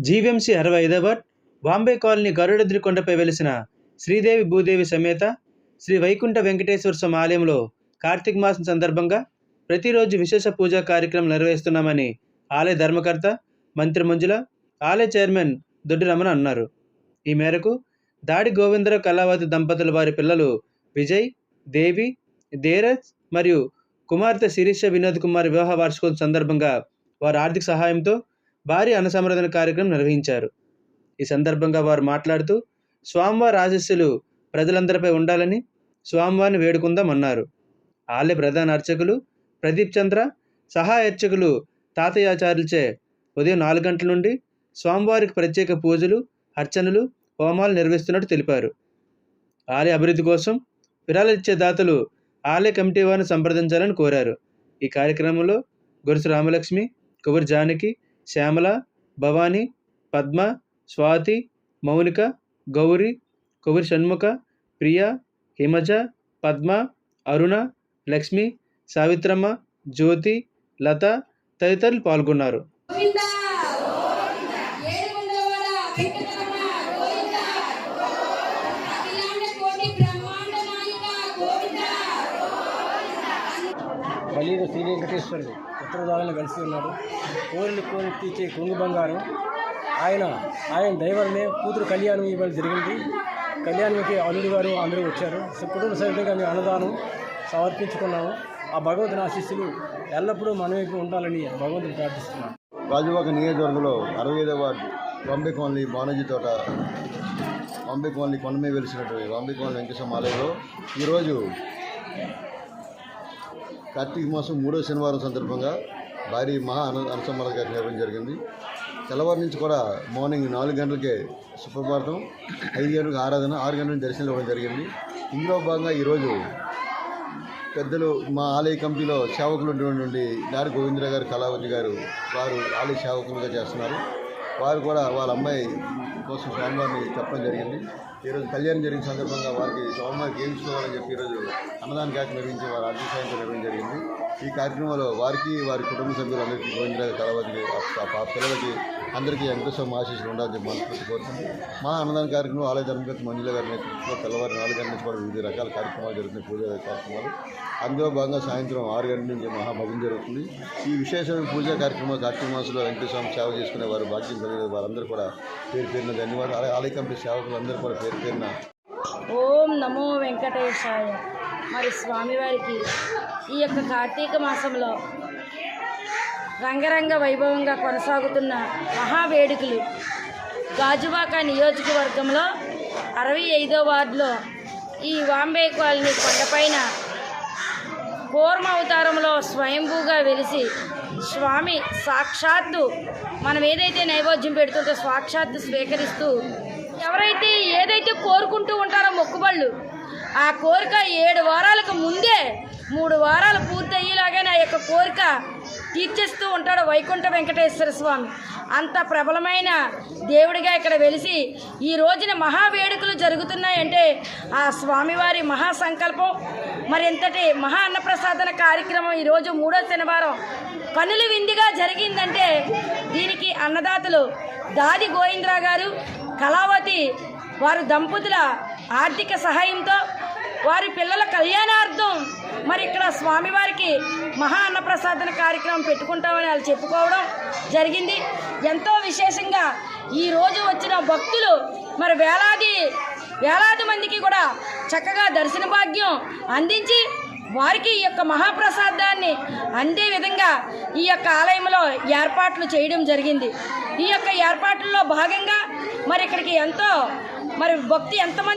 GVMC అరవై ఐదవ Bombay colony గరుడద్రి కొండపై వెలిసిన శ్రీదేవి భూదేవి సమేత శ్రీ వైకుంఠ వెంకటేశ్వర స్వామి ఆలయంలో కార్తీక మాసం సందర్భంగా ప్రతిరోజు విశేష పూజా కార్యక్రమం నిర్వహిస్తున్నామని ఆలయ ధర్మకర్త మంత్రి మంజుల ఆలయ చైర్మన్ దొడ్డి రమణ అన్నారు. ఈ మేరకు దాడి గోవిందరావు కళావతి దంపతుల వారి పిల్లలు విజయ్ దేవి ధీరజ్ మరియు కుమార్తె శిరీష వినోద్ కుమార్ వివాహ వార్షికోత్సవం సందర్భంగా వారి ఆర్థిక సహాయంతో భారీ అన్నసంవర్ధన కార్యక్రమం నిర్వహించారు. ఈ సందర్భంగా వారు మాట్లాడుతూ స్వామివారి ఆశస్సులు ప్రజలందరిపై ఉండాలని స్వామివారిని వేడుకుందామన్నారు ఆలయ ప్రధాన అర్చకులు ప్రదీప్ చంద్ర సహాయ అర్చకులు తాతయాచార్యులచే ఉదయం నాలుగు గంటల నుండి స్వామివారికి ప్రత్యేక పూజలు అర్చనలు హోమాలు నిర్వహిస్తున్నట్టు తెలిపారు. ఆలయ అభివృద్ధి కోసం విరాళాలు ఇచ్చే దాతలు ఆలయ కమిటీ వారిని సంప్రదించాలని కోరారు. ఈ కార్యక్రమంలో గొరుసు రామలక్ష్మి కొవ్వూరు జానకి శ్యామల భవానీ పద్మ స్వాతి మౌనిక గౌరి కొవ్వూరి షణ్ముఖ ప్రియ హిమజ పద్మ అరుణ లక్ష్మి సావిత్రమ్మ జ్యోతి లత తదితరులు పాల్గొన్నారు. శ్రీ వెంకటేశ్వరుడు. ఉత్తరదాలను కలిసి ఉన్నాడు కోరిని కోరి తీర్చే కొంగు బంగారం. ఆయన ఆయన డ్రైవర్నే కూతురు కళ్యాణం ఇవాళ జరిగింది. కళ్యాణంకి అల్లుడు గారు అందరూ వచ్చారు. సో కుటుంబ సభ్యులుగా మేము అన్నదానం సమర్పించుకున్నాము. ఆ భగవంతుని ఆశీస్సులు ఎల్లప్పుడూ మన వైపు ఉండాలని భగవంతుని ప్రార్థిస్తున్నాను రాజువాక నియోజకవర్గంలో అరవై ఐదవ వార్డు బాంబే కాలనీ తోట. బాంబే కాలనీ కొండ మీద వెలిసినటువంటి బాంబే వెంకటేశ్వర ఆలయంలో ఈరోజు కార్తీక మాసం మూడో శనివారం సందర్భంగా భారీ మహా అన అనుసంధాన కార్యక్రమం జరిగింది. తెల్లవారి నుంచి కూడా మార్నింగ్ నాలుగు గంటలకే సుప్రభాతం ఐదు గంటలకు ఆరాధన ఆరు గంటల నుంచి దర్శనం ఇవ్వడం జరిగింది. ఇందులో భాగంగా ఈరోజు పెద్దలు మా ఆలయ కమిటీలో సేవకులు ఉన్నటువంటి దారి గోవిందరావు గారు కళావతి గారు వారు ఆలయ సేవకులుగా చేస్తున్నారు. వారు కూడా వాళ్ళ అమ్మాయి కోసం స్వామివారిని చెప్పడం జరిగింది. ఈరోజు కళ్యాణం జరిగిన సందర్భంగా వారికి స్వామివారికి ఏమి ఇస్తున్నారని చెప్పి ఈరోజు అన్నదాన కార్యక్రమం నిర్వహించి వారి ఆర్థిక సాయంతో నిర్వహించడం జరిగింది. ఈ కార్యక్రమంలో వారికి వారి కుటుంబ సభ్యులందరికీ గోవిందరావు కళావతికి ఆ పా- పిల్లలకి అందరికీ వెంకటేశ్వర ఆశీస్సులు ఉండాలని చెప్పి మనస్ఫూర్తి కోరుతుంది మా అన్నదాన కార్యక్రమం ఆలయ ధర్మకర్త మంజుల గారి నేతృత్వంలో తెల్లవారి నాలుగు గంటల నుంచి కూడా వివిధ రకాల కార్యక్రమాలు జరుగుతున్నాయి. పూజ కార్యక్రమాలు. అందులో భాగంగా సాయంత్రం ఆరు గంటల నుంచి మహాభజన జరుగుతుంది. ఈ విశేషమైన పూజా కార్యక్రమాలు కార్తీక మాసంలో వెంకటేశ్వర స్వామి సేవ చేసుకునే వారు భాగ్యం జరిగిన వారందరూ కూడా పేరు పేరున ధన్యవాదాలు. ఆలయ ఆలయ కమిటీ సేవకులందరూ కూడా పేరు పేరున ఓం నమో వెంకటేశాయ. మరి స్వామివారికి ఈ యొక్క కార్తీక మాసంలో రంగరంగ వైభవంగా కొనసాగుతున్న మహావేడుకలు గాజువాక నియోజకవర్గంలో అరవై ఐదో వార్డులో ఈ వాంబే కాలనీ కొండపైన కూర్మ అవతారంలో స్వయంభూగా వెలిసి స్వామి సాక్షాత్తు మనం ఏదైతే నైవేద్యం పెడుతుందో సాక్షాత్తు స్వీకరిస్తూ ఎవరైతే ఏదైతే కోరుకుంటూ ఉంటారో మొక్కుబళ్ళు ఆ కోరిక ఏడు వారాలకు ముందే మూడు వారాలు పూర్తయ్యేలాగానే ఆ యొక్క కోరిక తీర్చేస్తూ ఉంటాడు వైకుంఠ వెంకటేశ్వర స్వామి. అంత ప్రబలమైన దేవుడిగా ఇక్కడ వెలిసి ఈ రోజున మహావేడుకలు జరుగుతున్నాయంటే ఆ స్వామివారి మహా సంకల్పం. మరి ఎంతటి మహా అన్నప్రసాదన కార్యక్రమం ఈరోజు మూడో శనివారం కనులు విందుగా జరిగిందంటే దీనికి అన్నదాతలు దాది గోవింద్రా గారు కళావతి వారు దంపతుల ఆర్థిక సహాయంతో వారి పిల్లల కళ్యాణార్థం మరి ఇక్కడ స్వామివారికి మహా అన్నప్రసాదన కార్యక్రమం పెట్టుకుంటామని వాళ్ళు చెప్పుకోవడం జరిగింది. ఎంతో విశేషంగా ఈరోజు వచ్చిన భక్తులు మరి వేలాది వేలాది మందికి కూడా చక్కగా దర్శన భాగ్యం అందించి వారికి ఈ యొక్క మహాప్రసాదాన్ని అందే విధంగా ఈ యొక్క ఆలయంలో ఏర్పాట్లు చేయడం జరిగింది. ఈ యొక్క ఏర్పాట్లలో భాగంగా మరి ఇక్కడికి ఎంతో మరి భక్తి ఎంతమంది